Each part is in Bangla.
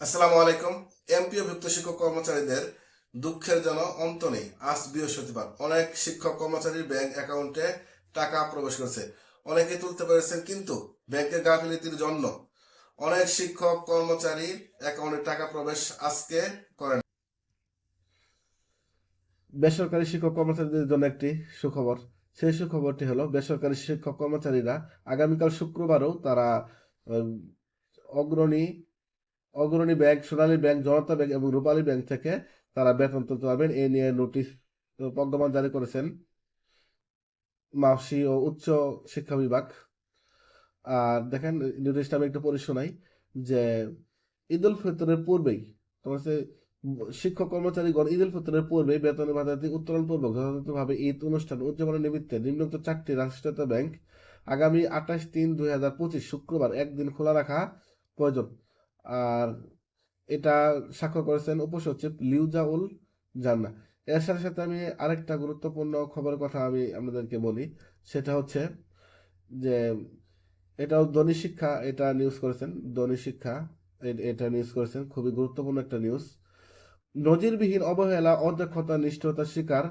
আসসালামু আলাইকুম। এমপিও ভুক্ত শিক্ষক কর্মচারীদের দুঃখের যেন অন্ত নেই। আজ বৃহস্পতিবার। অনেক শিক্ষক কর্মচারীর ব্যাংক অ্যাকাউন্টে টাকা প্রবেশ করেছে। অনেকে তুলতে পেরেছেন কিন্তু ব্যাংকের গাফিলতির জন্য অনেক শিক্ষক কর্মচারীর অ্যাকাউন্টে টাকা প্রবেশ আজকে করেন। বেসরকারি শিক্ষক কর্মচারীদের জন্য একটি সুখবর। সেই সুখবরটি হলো, বেসরকারি শিক্ষক কর্মচারীরা আগামীকাল শুক্রবারও তারা Agrani Agrani bank, Sonali bank, Janata bank এবং রূপালী ব্যাংক থেকে তারা বেতন তুলতে পারবেন। এই নিয়ে নোটিশ প্রজ্ঞাপন জারি করেছেন মাসি ও উচ্চ শিক্ষা বিভাগ। আর দেখেন, নোটিশটা আমি একটু পড়ে শোনাই যে ঈদ উল ফিতরের পূর্বেই, তোমার শিক্ষক কর্মচারীগণ ঈদ উল ফিতরের পূর্বেই বেতনের ভাতাতে উত্তোলন পূর্বক যথাযথভাবে ঈদ অনুষ্ঠান উদযাপনের নিমিত্তে নিম্নোক্ত চারটি রাষ্ট্রায়ত্ত ব্যাংক আগামী আঠাশ তিন দুই হাজার পঁচিশ শুক্রবার একদিন খোলা রাখা প্রয়োজন। আর এটা স্বাক্ষর করেছেন উপসচিব লিউজাউল জান্না এর সাথে সাথে আমি আরেকটা গুরুত্বপূর্ণ খবরের কথা আমি আপনাদেরকে বলি, সেটা হচ্ছে যে এটাও দৈনিক শিক্ষা, এটা নিউজ করেছেন দৈনিক শিক্ষা এটা নিউজ করেছেন, খুবই গুরুত্বপূর্ণ একটা নিউজ নজিরবিহীন অবহেলা অদক্ষতা নিষ্ঠতার শিকার,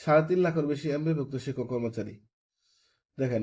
সাড়ে তিন লাখের বেশি এমবিভুক্ত শিক্ষক কর্মচারী। দেখেন